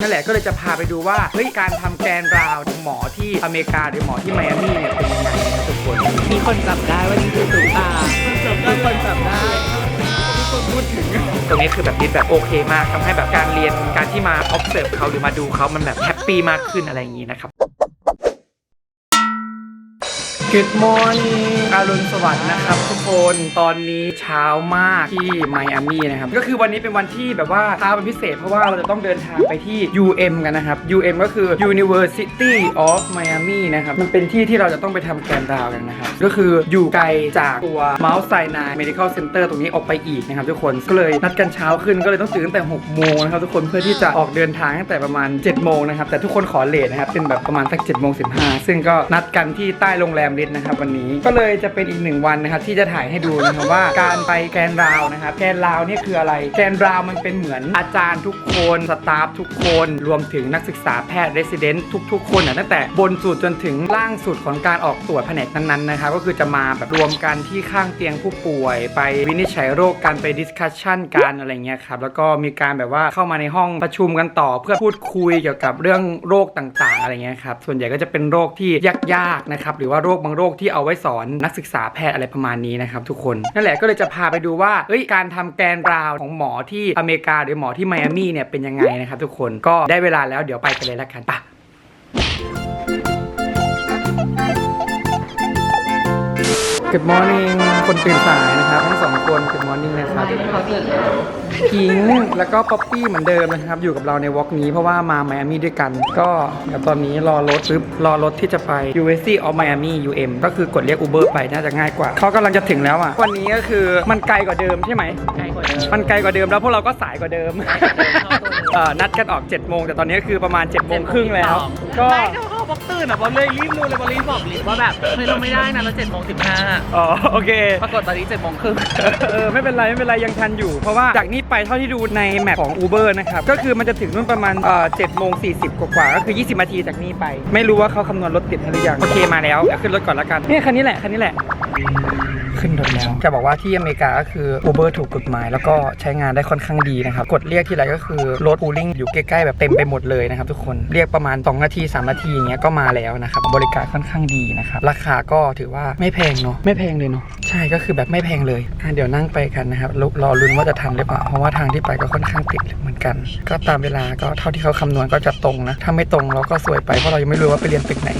นั่นแหละก็เลยจะพาไปดูว่าเฮ้ยการทำแกนราวของหมอที่อเมริกาหรือหมอที่ไมอามี่เนี่ยเป็นยังไงนะครับทุกคนมีคนจับได้ว่านี่คือตุ๊กตามีคนจับได้พูดถึงตรงนี้คือแบบนิดแบบโอเคมากทำให้แบบการเรียนการที่มา observe เขาหรือมาดูเขามันแบบแฮปปี้มากขึ้นอะไรอย่างนี้นะครับ Good morning อารุณสวัสดิ์นะครับทุกคนตอนนี้เช้ามากที่ไมอามี่นะครับ ก็คือวันนี้เป็นวันที่แบบว่าเช้าเป็นพิเศษ เพราะว่าเราจะต้องเดินทางไปที่ UM กันนะครับ UM ก็คือ University of Miami นะครับ มันเป็นที่ที่เราจะต้องไปทำแกนดาวกันนะครับ ก็คืออยู่ไกลจากตัว Mount Sinai Medical Center ตรงนี้ออกไปอีกนะครับทุกคนก็เลยนัดกันเช้าขึ้นก็เลยต้องตื่นตั้งแต่6โมงนะครับทุกคนเพื่อที่จะออกเดินทางตั้งแต่ประมาณ7โมงนะครับแต่ทุกคนขอเลทนะครับเป็นแบบประมาณสัก7โมง15ซึ่งก็นัดกันที่ใต้โรงแรมลิทนะครับวันนี้ก็เลยจะเป็นอีกหนึ่งวันนะครับที่จะถ่ายให้ดูนะครับว่าการไปแกนราวนะครับแกนราวเนี่ยคืออะไร แกนราวมันเป็นเหมือนอาจารย์ทุกคนสตาฟทุกคนรวมถึงนักศึกษาแพทย์เรสซิเดนต์ทุก ๆ คนนะตั้งแต่บนสุดจนถึงล่างสุดของการออกตรวจแผนกนั้นๆนะครับก็คือจะมาแบบรวมกันที่ข้างเตียงผู้ป่วย ไปวินิจฉัยโรคกันไปดิสคัชชันกันอะไรเงี้ยครับแล้วก็มีการแบบว่าเข้ามาในห้องประชุมกันต่อ เพื่อพูดคุยเกี่ยวกับเรื่องโรคต่างๆอะไรเงี้ยครับส่วนใหญ่ก็จะเป็นโรคที่ยากๆนะครับหรือว่าโรคบางโรคที่เอาไว้สอนนักศึกษาแพทย์อะไรประมาณนี้นะครับทุกคนนั่นแหละก็เลยจะพาไปดูว่าเอ้ยการทำแกนราวของหมอที่อเมริกาหรือหมอที่ไมอามี่เนี่ยเป็นยังไงนะครับทุกคนก็ได้เวลาแล้วเดี๋ยวไปกันเลยละกันปะ Good morning คนตื่นสายนะครับทั้งสองคน Good morning นะครับพิงค์แล้วก็ป๊อปปี้เหมือนเดิมนะครับ อยู่กับเราในวอล์กนี้เพราะว่ามาไมอามี่ด้วยกัน ก็เดี๋ยวตอนนี้รอรถปึ๊บรอรถที่จะไป USC of Miami UM ก็คือกดเรียก Uber ไปน่าจะง่ายกว่า เขากำลังจะถึงแล้วอะ วันนี้ก็คือมันไกลกว่าเดิมใช่ไหมไกลกว่าเดิมมันไกลกว่าเดิมแล้วพวกเราก็สายกว่าเดิมเอ่อนัดกันออก7โมงแต่ตอนนี้ก็คือประมาณ7โมงครึ่งแล้ว ก็ ไม่ก็เขาบอกตื่นอะบอกเลยรีบรู้เลยบอกรีบบอกลิฟว่าแบบเฮ้ยเราไม่ได้นะเราเจ็ดโมงสิบห้าอ๋อโอเค ปรากฏตอนนี้เจ็ดโมงครึ่ง เออไม่เป็นไร ไม่เป็นไร ยังทันอยู่ เพราะว่าจากนี้ไปเท่าที่ดูในแมปของ Uber นะครับ ก็คือมันจะถึงนู่นประมาณเอ่อ7โมง40กว่าๆก็คือ 20นาทีจากนี้ไป ไม่รู้ว่าเขาคำนวณรถติดให้หรือยัง โอเคมาแล้วเดี๋ยวขึ้นรถก่อนละกันเนี่ยคันนี้แหละคันนี้แหละ ขึ้นรถแล้ว จะบอกว่าที่อเมริกาก็คือ Uber ถูกกฎหมาย แล้วก็ใช้งานได้ค่อนข้างดีนะครับ กดเรียกที่ไรก็คือรถปูลิ่งอยู่ใกล้ๆแบบเต็มไปหมดเลยนะครับทุกคน เรียกประมาณ 2 นาที 3 นาทีอย่างเงี้ยก็มาแล้วนะครับ บริการค่อนข้างดีนะครับ ราคาก็ถือว่าไม่แพงเนาะ ไม่แพงเลยเนาะ ใช่ก็คือแบบไม่แพงเลยอะเดี๋ยวนั่งไปกันนะครับ รอรอลุ้นว่าจะทันหรือเปล่า เพราะว่าทางที่ไปก็ค่อนข้างติดเหมือนกัน ก็ตามเวลาก็เท่าที่เขาคำนวณก็จะตรงนะ ถ้าไม่ตรงเราก็สวยไป เพราะเรายังไม่รู้ว่าไปเรียนตึกไหน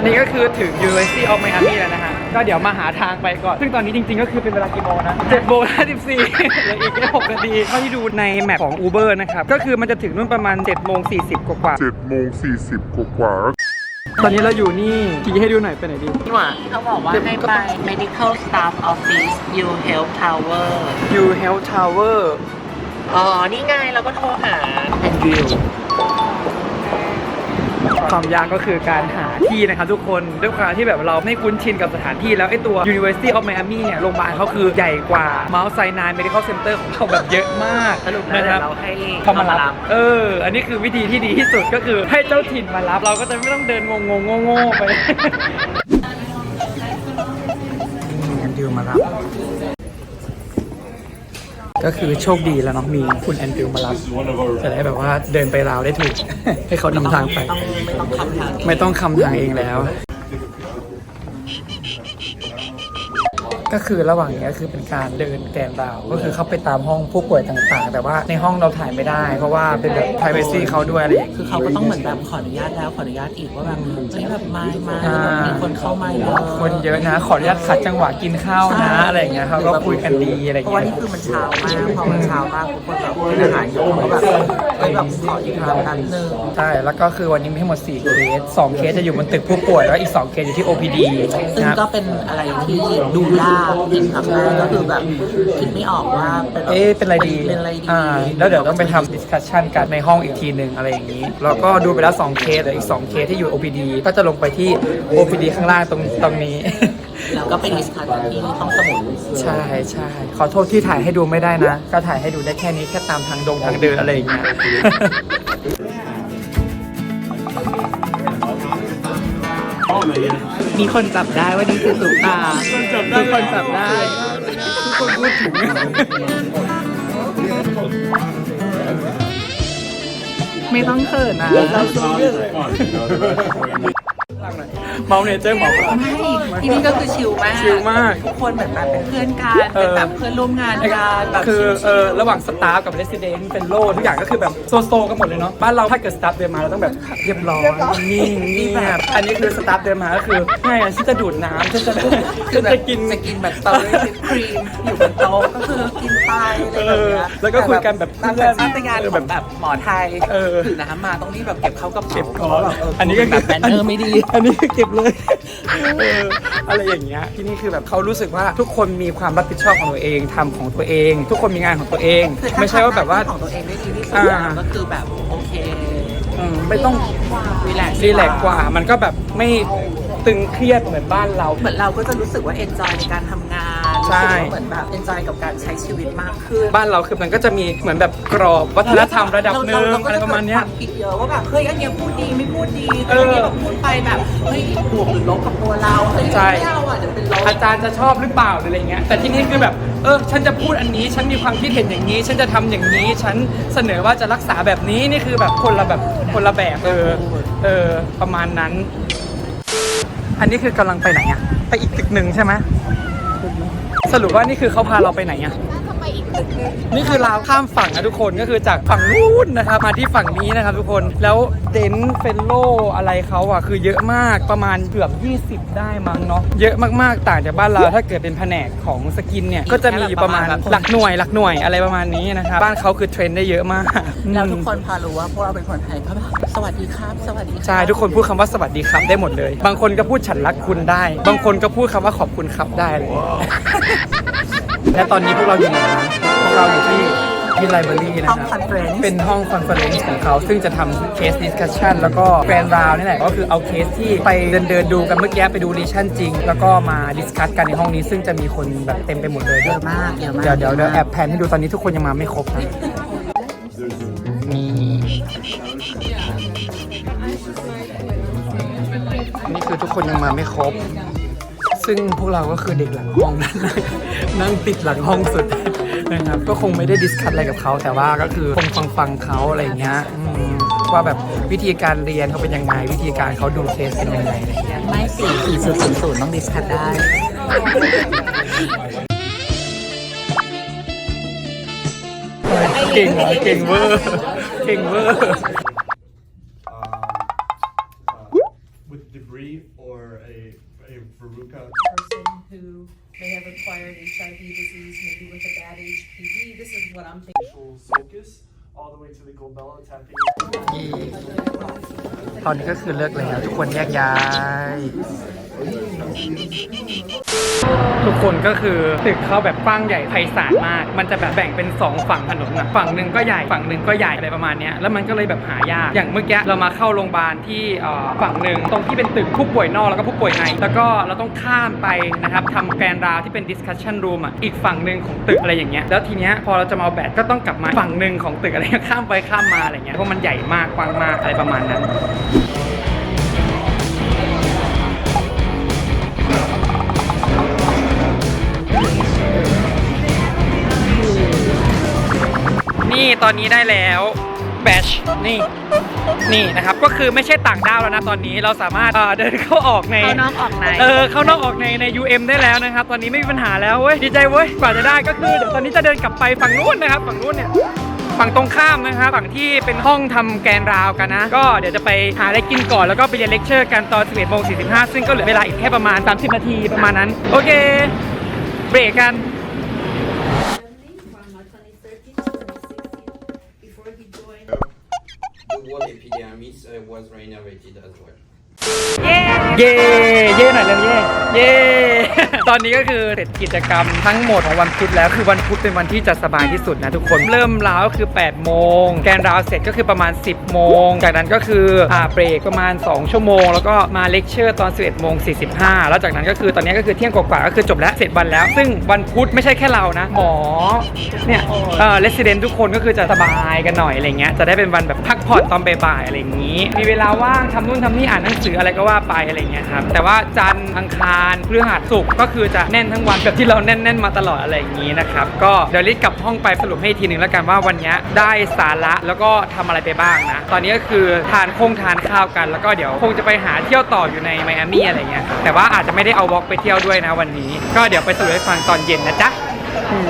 อนนี้ก็คือถึง University of Miami แล้วนะฮะ ก็เดี๋ยวมาหาทางไปก่อน ซึ่งตอนนี้จริงๆ ก็คือเป็นเวลากี่โมงนะ7โมง54เหลืออีกแค่6นาทีเท่าที่ดูในแมปของ Uber นะครับ ก็คือมันจะถึงนู่นประมาณ7โมง40 กว่าเจ็ดโมงสี่สิบกว่าๆๆตอนนี้เราอยู่นี่ชี้ให้ดูหน่อยไปไหนดีนี่หว่าเขาบอกว่าให้ไป medical staff office U Health Tower You Health Tower อ๋อ นี่ไงเราก็โทรหา Andrew ความยากก็คือการหาที่นะครับทุกคนด้วยความที่แบบเราไม่คุ้นชินกับสถานที่แล้วไอ้ตัว University of Miami เนี่ยโรงพยาบาลเขาคือใหญ่กว่า Mount Sinai Medical Center ของเราแบบเยอะมากสรุปแล้วนะคเดี๋รัยบวเราให้เขามารับเออ อันนี้คือวิธีที่ดีที่สุดก็คือให้เจ้าถิ่นมารับ เราก็จะไม่ต้องเดินงงงๆโง่ๆไปแอนดิวมารับ ก็คือโชคดีแล้วเนาะมีคุณแอนดิวมารับ จะได้แบบว่าเดินไปราวได้ถูก ให้เขานำทางไป ไม่ต้องคำทางไม่ต้องคำทางเองแล้ว ก็คือระหว่างนี้ก็คือเป็นการเดินแกนราว ก็คือเข้าไปตามห้องผู้ป่วยต่างๆ แต่ว่าในห้องเราถ่ายไม่ได้ เพราะว่าเป็นแบบ privacy เขาด้วยอะไรอย่างคืนี้อเขาก็ต้องเหมือนแบบขออนุญาตแล้วขออนุญาตอีกว่าแบบเฮ้ยแบบมามาอ่าแบบมีคนเข้ามาเยอะคนเยอะนะ ขออนุญาตขัดจังหวะกินข้าวนะอะไรอย่างเงี้ยเขาก็คุยกันดีอะไรอเพย่างราะว่าเงี้นี่ยคือมันเช้ามากพอมันเช้ามากทุกคนแบบกินอาหารอยู่ก็แบบเฮ้ยแบบขออยู่ทางนั้นหนึ่งใช่แล้วก็คือวันนี้มีทั้งหมด4เคส2เคสจะอยู่บนตึกผู้ป่วยแล้วอีก2เคสอยู่ที่ OPD ซึ่งนะครับก็เป็นอะไรที่ดูยากเห็นครั้งแรกก็คือแบบคิดไม่ออกว่าเป็นแบบเอ๊ะเป็นอะไรดีเป็นอะไรดีอ่าแล้วเดี๋ยวต้องไปทำดิสคัชชันกันในห้องอีกทีหนึ่งอะไรอย่างนี้ แล้วก็ดูไปแล้ว2เคสแต่อีก2เคสที่อยู่ OPD ก็จะลงไปที่ OPD ข้างล่างตรงตรงนี้ แล้วก็เป็นดิสคัทกันที่ห้องสมุดใช่ใช่ขอโทษที่ถ่ายให้ดูไม่ได้นะ ก็ถ่ายให้ดูได้แค่นี้แค่ตามทางดงทางเดินอะไรอย่างเงี้ย มีคนจับได้ว่านี่คือตุ๊กตาทุกคนจับได้ทุกคนพูดถึงไม่ต้องเขินนะเมาเนเจอร์หมอปลา ไม่ที่นี่ก็คือชิลมากชิลมากทุกคนเหมือนแบบเป็นเพื่อนกัน เออเป็นแบบเพื่อนร่วมงานกันแบบคือชิลๆเออระหว่างสตาฟกับเรสซิเดนต์เป็นโลทุกอย่างก็คือแบบโซโซกันหมดเลยเนาะบ้านเราถ้าเกิดสตาฟเดินมาเราต้องแบบเรียบร้อยนิ่งเงียบอันนี้คือสตาฟเดินมาก็คือไม่อะฉันจะดูดน้ำฉันจะคืฉัอนแบบจะกิน จะกินแบบสตรอเบอรี่วิปครีมอยู่บนโต๊ะก็คือกินไปอะไรแบบเนี้ยเออแล้วก็คุยกันแบบตามเพื่สัอนญชาตญาณเออขแบอบงแบบหมอไทยเออ ถือน้ำมาต้องรีบแบบเก็บเข้ากระเป๋าเก็บก่อพราะนแบบเอันนี้ก็แบบแบนเนอร์ไม่ดี อันนี้เก็บเลยเอออะไรอย่างเงี้ยที่นี่คือแบบเขารู้สึกว่าทุกคนมีความรับผิดชอบของตัวเองทำของตัวเอง ทุกคนมีงานของตัวเอง คือถ้ไม่ใช่ว่าแบบว่า ทำหน้ที่ของตัวเองได้ดีที่สุดอ่า ก็คือแบบโอเคอืมไม่ต้อง รีแลกซ์รีแลกซ์กว่า มันก็แบบไม่ตึงเครียดเหมือนบ้านเรา เหมือนเราก็จะรู้สึกว่าเอนจอยในการทำงาน ใช่รู้สึกว่าเหมือนแบบเอนจอยกับการใช้ชีวิตมากขึ้นบ้านเราคือมันก็จะมีเหมือนแบบกรอบวัฒนธรรมระดับหนึ่งเาอะไรประมาณเนี้ย เก็จควผิดเยอะว่าแบบเฮ้ยอันเนี้ยพูดดีไม่พูดดีเอออันเนี้ยแบบพูดไปแบบเฮ้ยบวกหรือลบกับตัวเราเฮ้ยใช่ ไม่เอาอะเดี๋ยวเป็นลบอาจารย์จะชอบหรือเปล่าหรืออะไรเงี้ยแต่ที่นี่คือแบบเออฉันจะพูดอันนี้ ฉันมีความคิดเห็นอย่างนี้ ฉันจะทำอย่างนี้ ฉันเสนอว่าจะรักษาแบบนี้นี่คือแบบคนละแบบคนละแบบเออเออประมาณนั้น อันนี้คือกำลังไปไหนอะไปอีกตึกหนึ่งใช่ไหม สรุปว่านี่คือเขาพาเราไปไหนอะ นี่คือเราวข้ามฝั่งนะทุกคนก็คือจากฝั่งนู้นนะครับมาที่ฝั่งนี้นะครับทุกคนแล้วเดนเฟนโลอะไรเขาอะคือเยอะมากประมาณเกือบ 20 ได้มั้งเนาะเยอะมากๆต่างจากบ้านเราถ้าเกิดเป็นแผนกของสกินเนี่ยก็จะมีประมาณหลักหน่วยหลักหน่วยอะไรประมาณนี้นะครับบ้านเขาคือเทรนได้เยอะมากแล้วทุกคนพอรู้ว่าพวกเราเป็นคนไทยก็แบบสวัสดีครับ สวัสดีครับใช่ทุกคนพูดคำว่าสวัสดีครับได้หมดเลย บางคนก็พูดฉันรักคุณได้ บางคนก็พูดคำว่าขอบคุณครับได้เลย และตอนนี้พวกเราอยู่ไหนนะพวกเราอยู่ที่ที่ไลบรารีนะห้องคครัอบนเฟรนซ์เป็นห้องคอนเฟอเรนซ์ของเขาซึ่งจะทำเคสดิสคัชชันแล้วก็แกรนราวนี่แหละ ก็คือเอาเคสที่ไปเดินเดินๆดูกันเมื่อกี้ไปดูดิชั่นจริง แล้วก็มาดิสคัสกันในห้องนี้ซึ่งจะมีคนแบบเต็มไปหมดเลยเยอะมากเยอะมาก เดี๋ยวเดี๋ยวเดี๋ยวแอบแพนให้ดูตอนนี้ทุกคนยังมาไม่ครบนะนี่นี่คือทุกคนยังมาไม่ครบ ซึ่งพวกเราก็คือเด็กหลังห้องนั่นนั่งติดหลังห้องสุดนะครับ ก็คงไม่ได้ดิสคัทอะไรกับเขา แต่ว่าก็คือคงฟังฟังเขาอะไรเงี้ยว่าแบบวิธีการเรียนเขาเป็นยังไง วิธีการเขาดูเทสเป็นยังไงอะไรเงี้ยไม่สี่สี่ศูนย์ศูนย์ศูนย์ต้องดิสคัทได้เก่งเหรอเก่งเวอร์เก่งเวอร์ with debris or a, a verruca. person who may have acquired HIV disease, maybe with a bad HPV. This is what I'm thinking. Sulcus all the way to the glabella tapping. ตอนนี้ก็คือเลิกแล้วทุกคนแยกย้าย ทุกคนก็คือตึกเขาแบบกว้างใหญ่ไพศาลมาก มันจะแบบแบ่งเป็น 2 ฝั่งถนนนะฝั่งหนึ่งก็ใหญ่ฝั่งหนึ่งก็ใหญ่อะไรประมาณเนี้ยแล้วมันก็เลยแบบหายาก อย่างเมื่อกี้เรามาเข้าโรงพยาบาลที่เอ่อฝั่งหนึ่งตรงที่เป็นตึกผู้ป่วยนอกแล้วก็ผู้ป่วยใน แล้วก็เราต้องข้ามไปนะครับทำแกรนด์ราวที่เป็น discussion room อะอีกฝั่งหนึ่งของตึกอะไรอย่างเงี้ยแล้วทีเนี้ยพอเราจะมาเอาแบตก็ต้องกลับมาฝั่งหนึ่งของตึกอะไรเงี้ยข้ามไปข้ามมาอะไรเงี้ยเพราะมันใหญ่มากกว้างมากอะไรประมาณนั้นนี่ตอนนี้ได้แล้วแบชนี่นี่นะครับก็คือไม่ใช่ต่างด้าวแล้วนะตอนนี้เราสามารถเอ่อเดินเข้าออกในเข้านอกออกในเออเข้านอกออกในใน UM ได้แล้วนะครับ ตอนนี้ไม่มีปัญหาแล้วเว้ยดีใจเว้ยกว่าจะได้ก็คือเดี๋ยวตอนนี้จะเดินกลับไปฝั่งนู้นนะครับฝั่งนู้นเนี่ย ฝั่งตรงข้ามนะครับฝั่งที่เป็นห้องทำแกนราวกันนะ ก็เดี๋ยวจะไปหาอะไรกินก่อนแล้วก็ไปเรียนเลคเชอร์กันตอน 11โมง45 ซึ่งก็เหลือเวลาอีกแค่ประมาณ 30 นาทีประมาณนั้น โอเค เบรกกัน from uh, 2013 to 2016 before he joined. The wall epidermis uh, was renovated as well. เย่ เย่หน่อยเร็วเย่ เย่ ตอนนี้ก็คือเสร็จกิจกรรมทั้งหมดของวันพุธแล้วคือวันพุธเป็นวันที่จะสบายที่สุดนะทุกคนเริ่มราวก็คือ 8 โมง แกนราวเสร็จก็คือประมาณ 10 โมง จากนั้นก็คืออ่าเบรกประมาณ 2 ชั่วโมง แล้วก็มาเลคเชอร์ตอน 11โมง45 แล้วจากนั้นก็คือตอนนี้ก็คือเที่ยงกว่าๆก็คือจบแล้วเสร็จวันแล้ว ซึ่งวันพุธไม่ใช่แค่เรานะหมอเนี่ยเออเลสเดนทุกคนก็คือจะสบายกันหน่อยอะไรเงี้ยจะได้เป็นวันแบบพักผ่อนตอนบ่ายๆอะไรอย่างนี้ มีเวลาว่างทำนู่นทำนี่อ่านหนังสืออะไรก็ว่าไปอะไรเงี้ยครับแต่ว่าจันทร์อังคารพฤหัสศุกร์ก็คือจะแน่นทั้งวันแบบที่เราแน่นๆมาตลอดอะไรอย่างนี้นะครับ ก็เดี๋ยวลิศกลับห้องไปสรุปให้ทีหนึ่งแล้วกันว่าวันนี้ได้สาระแล้วก็ทำอะไรไปบ้างนะ ตอนนี้ก็คือทานคงทานข้าวกัน แล้วก็เดี๋ยวคงจะไปหาเที่ยวต่ออยู่ในไมอามี่อะไรเงี้ยแต่ว่าอาจจะไม่ได้เอาวอล์กไปเที่ยวด้วยนะวันนี้ ก็เดี๋ยวไปสรุปให้ฟังตอนเย็นนะจ๊ะอืม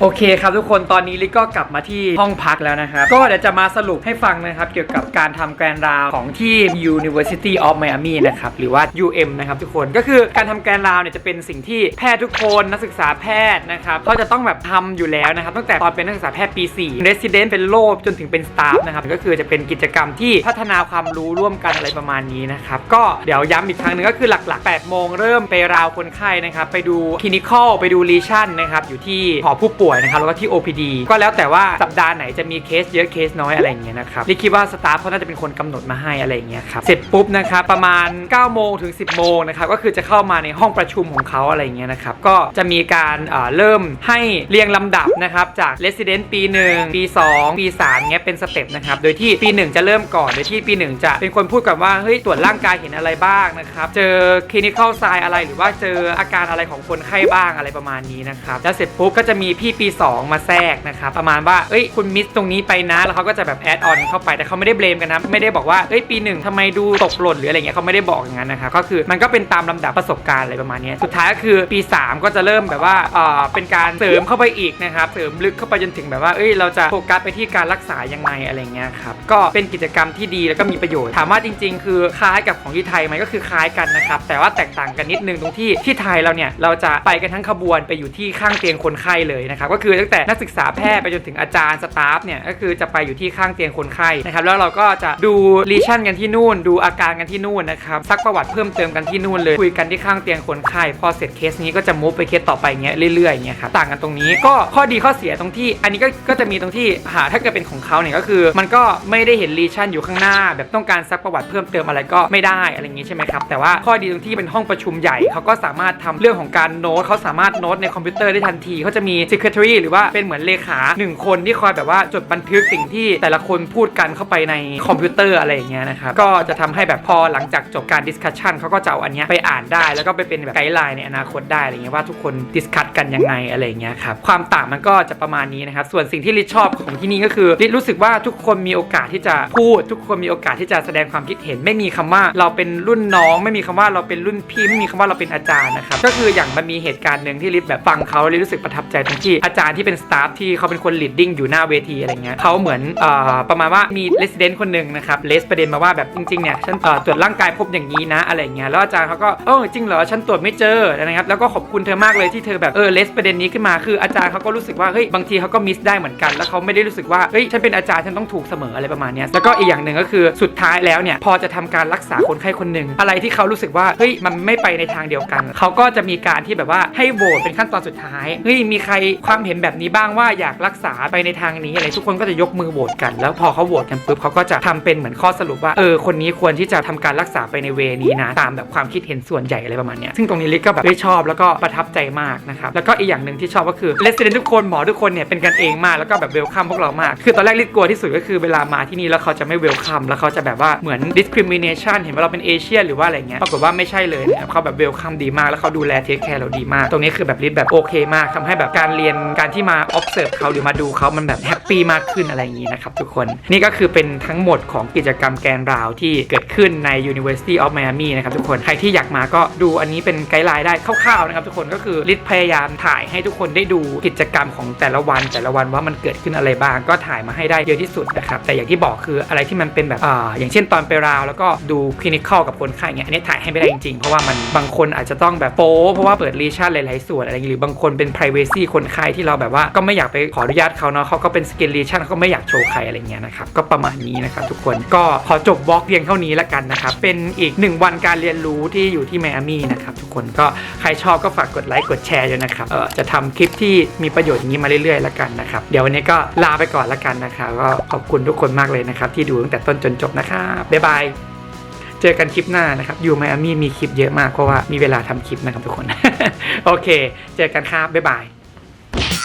โอเคครับทุกคนตอนนี้ลิกก็กลับมาที่ห้องพักแล้วนะครับ ก็เดี๋ยวจะมาสรุปให้ฟังนะครับ เกี่ยวกับการทำแกรนด์ราวของที่ University of Miami นะครับ หรือว่า UM นะครับทุกคนก็คือการทำแกรนด์ราวเนี่ยจะเป็นสิ่งที่แพทย์ทุกคนนักศึกษาแพทย์นะครับก็จะต้องแบบทำอยู่แล้วนะครับตั้งแต่ตอนเป็นนักศึกษาแพทย์ปี 4 Resident เป็นโลบจนถึงเป็น Staff นะครับก็คือจะเป็นกิจกรรมที่พัฒนาความรู้ร่วมกันอะไรประมาณนี้นะครับก็เดี๋ยวย้ำอีกครั้งหนึงก็คือหลัก ๆ 8 โมงเริ่มไปราวคนไข้นะครับไปดูคลินิคอลไปดูลีชั่นนะครับอยู่ที่หอผู้ป่วยนะครับแล้วก็ที่ OPD ก็แล้วแต่ว่าสัปดาห์ไหนจะมีเคสเยอะเคสน้อยอะไรอย่างเงี้ยนะครับลิคิดว่าสตาฟเขาน่าจะเป็นคนกำหนดมาให้อะไรอย่างเงี้ยครับเสร็จปุ๊บนะครับประมาณ9โมงถึง 10โมงนะครับก็คือจะเข้ามาในห้องประชุมของเขาอะไรอย่างเงี้ยนะครับก็จะมีการเอ่อเริ่มให้เรียงลำดับนะครับจาก Resident ปี 1 ปี 2 ปี3เงี้ยเป็นสเต็ปนะครับโดยที่ปี 1 จะเริ่มก่อน โดยที่ปี 1 จะเป็นคนพูดก่อนว่าเฮ้ยตรวจร่างกายเห็นอะไรบ้างนะครับเจอคลินิคอลไซอะไรหรือว่าเจออาการอะไรของคนไข้บ้างอะไรประมาณนี้นะครับแล้วเสร็จปุ๊บก็จะมีพี่ปี 2 มาแทรกนะครับประมาณว่าเอ้ยคุณมิสตรงนี้ไปนะแล้วเขาก็จะแบบแอดออนเข้าไปแต่เขาไม่ได้เบลมกันนะไม่ได้บอกว่าเอ้ยปีหนึ่งทำไมดูตกหล่นหรืออะไรเงี้ยเขาไม่ได้บอกอย่างนั้นนะครับก็คือมันก็เป็นตามลำดับประสบการณ์อะไรประมาณนี้สุดท้ายก็คือปี 3 ก็จะเริ่มแบบว่าเอ่อเป็นการเสริมเข้าไปอีกนะครับเสริมลึกเข้าไปจนถึงแบบว่าเอ้ยเราจะโฟกัสไปที่การรักษายังไงอะไรเงี้ยครับก็เป็นกิจกรรมที่ดีแล้วก็มีประโยชน์ถามว่าจริง ๆ คือคล้ายกับของที่ไทยไหมก็คือคล้ายกันนะครับแต่ว่าแตกต่างกันนิดนึงตรงที่ที่ไทยเราเนี่ยเราจะไปกันทั้งขบวนไปอยู่ที่ข้างเตียงคนไข้เลยนะครับก็คือตั้งแต่นักศึกษาแพทย์ไปจนถึงอาจารย์สตาฟเนี่ยก็คือจะไปอยู่ที่ข้างเตียงคนไข้นะครับแล้วเราก็จะดูรีชั่นกันที่นู่น ดูอาการกันที่นู่นนะครับซักประวัติเพิ่มเติมกันที่นู่นเลยคุยกันที่ข้างเตียงคนไข้พอเสร็จเคสนี้ก็จะมูฟไปเคสต่อไปเงี้ยเรื่อยๆเงี้ยครับต่างกันตรงนี้ก็ข้อดีข้อเสียตรงที่ อันนี้ก็ก็จะมีตรงที่หาถ้าเกิดเป็นของเขาเนี่ยก็คือ มันก็ไม่ได้เห็นรีชั่นอยู่ข้างหน้า แบบต้องการซักประวัติเพิ่มเติมอะไรก็ไม่ได้อะไรอย่างงี้ใช่ไหมครับแต่ว่าข้อดีตรงที่เป็นห้องประชุมใหญ่เขาก็สามารถทำเรื่องของการโน้ตเขาสามารถโน้ตในคอมพิวเตอร์ได้ทันทีเขาจะมี secretary หรือว่าเป็นเหมือนเลขาหนึ่งคนที่คอยแบบว่าจดบันทึกสิ่งที่แต่ละคนพูดกันเข้าไปในคอมพิวเตอร์อะไรอย่างเงี้ยนะครับ ก็จะทำให้แบบพอหลังจากจบการดิสคัชชันเขาก็จะเอาอันเนี้ยไปอ่านได้ แล้วก็ไปเป็นแบบไกด์ไลน์ในอนาคตได้อะไรเงี้ยว่าทุกคนดิสคัทกันยังไงอะไรเงี้ยครับความต่างมันก็จะประมาณนี้นะครับ ส่วนสิ่งที่ลิชชอบของที่นี่ก็คือลิรู้สึกว่าทุกคนมีโอกาสที่จะพูด ทุกคนมีโอกาสที่จะแสดงความคิดเห็นไม่มีคำว่าเราเป็นรุ่นน้อง ไม่มีคำว่าเราเป็นรุ่นพี่ไม่มีคำว่าเราเป็นอาจารย์นะครับก็คืออย่างมันมีเหตุการณ์หนึ่งที่ลิแบบฟังเขาลิรู้สึกประทับใจตรงที่อาจารย์ที่เป็นสตาฟที่เขาเป็นคนลีดดิ้งอยู่หน้าเวทีอะไรเงี้ยเขาเหมือนเอ่อประมาณว่ามีเลสเดนคนหนึ่งนะครับเลสประเด็นมาว่าแบบจริงๆเนี่ยฉันตรวจร่างกายพบอย่างนี้นะอะไรเงี้ยแล้วอาจารย์เขาก็เออจริงเหรอฉันตรวจไม่เจอนะครับแล้วก็ขอบคุณเธอมากเลยที่เธอแบบเออเลสประเด็นนี้ขึ้นมาคืออาจารย์เขาก็รู้สึกว่าเฮ้ยบางทีเขาก็มิสได้เหมือนกัน แล้วเขาไม่ได้รู้สึกว่าเฮ้ยฉันเป็นอาจารย์ฉันต้องถูกเสมออะไรประมาณเนี้ยแล้วก็อีกอย่างหนึ่งก็คือสุดท้ายแล้วเนี่ยพอจะทำการรักษาคนไข้คนหนึ่งอะไรที่เขารู้สึกว่าเฮ้ยมันไม่ไปในทางเดียวกันเขาก็จะมีการที่แบบว่าให้โหวตเป็นขั้นตอนสุดท้ายเฮ้ยมีใครความเห็นแบบนี้บ้างว่าอยากรักษาไปในทางนี้อะไรทุกคนก็จะยกมือโหวตกัน แล้วพอเขาโหวตกันปุ๊บเขาก็จะทำเป็นเหมือนข้อสรุปว่าเออคนนี้ควรที่จะทำการรักษาไปในเวนี้นะ ตามแบบความคิดเห็นส่วนใหญ่อะไรประมาณเนี้ยซึ่งตรงนี้ลิกก็แบบได้ชอบแล้วก็ประทับใจมากนะครับแล้วก็อีกอย่างหนึ่งที่ชอบก็คือเลสเดนทุกคนหมอทุกคนเนี่ยเป็นกันเองมากแล้วก็แบบเวลคัมพวกเรามากคือตอนแรกลิกกลัวที่สุดก็คือเวลามาที่นี่แล้วเขาจะไม่เวลคัมแล้วเขาจะแบบว่าเหมือน discrimination เห็นว่าเราเป็นเอเชียหรือว่าอะไรเงี้ยปรากฏว่าไม่ใช่เลยเขาแบบเวลคัมดีมากแล้วเขาดูแลเทคแคร์เราดีมาก ตรงนี้คือแบบลิสแบบโอเคมากทำให้แบบการเรียนการที่มา observe เขาหรือมาดูเขามันแบบแฮปปี้มากขึ้นอะไรอย่างนี้นะครับทุกคนนี่ก็คือเป็นทั้งหมดของกิจกรรมแกนราวที่เกิดขึ้นใน University of Miami นะครับทุกคนใครที่อยากมาก็ดูอันนี้เป็นไกด์ไลน์ได้คร่าวๆนะครับทุกคนก็คือลิศพยายามถ่ายให้ทุกคนได้ดูกิจกรรมของแต่ละวันแต่ละวันว่ามันเกิดขึ้นอะไรบ้าง ก็ถ่ายมาให้ได้เยอะที่สุดนะครับแต่อย่างที่บอกคืออะไรที่มันเป็นแบบอ่าอย่างเช่นตอนไปราว แล้วก็ดูคลินิคอลกับคนไข้เงี้ยอันนี้ถ่ายให้ไม่ได้จริงๆเพราะว่ามันบางคนอาจจะต้องแบบโป๊เพราะว่าเปิดรีชั่นหลายๆส่วนอะไรอย่างงี้หรือบางคนเป็น privacy คนไข้ที่เราแบบว่าก็ไม่อยากไปขออนุญาตเขาเนาะเขาก็เป็นสเกลเลชันเขาก็ไม่อยากโชว์ใครอะไรเงี้ยนะครับก็ประมาณนี้นะครับทุกคนก็ขอจบบล็อกเพียงเท่านี้ละกันนะครับเป็นอีกหนึ่งวันการเรียนรู้ที่อยู่ที่ไมอามี่นะครับทุกคนก็ใครชอบก็ฝากกดไลค์กดแชร์ด้วยนะครับเออจะทำคลิปที่มีประโยชน์อย่างนี้มาเรื่อยๆละกันนะครับเดี๋ยววันนี้ก็ลาไปก่อนละกันนะครับก็ขอบคุณทุกคนมากเลยนะครับที่ดูตั้งแต่ต้นจนจบนะครับบ๊ายบายเจอกันคลิปหน้านะครับ อยู่ไมอามี่มีคลิปเยอะมากเพราะว่ามีเวลาทำคลิปนะครับทุกคน โอเค เจอกันครับ บ๊ายบาย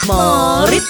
morit.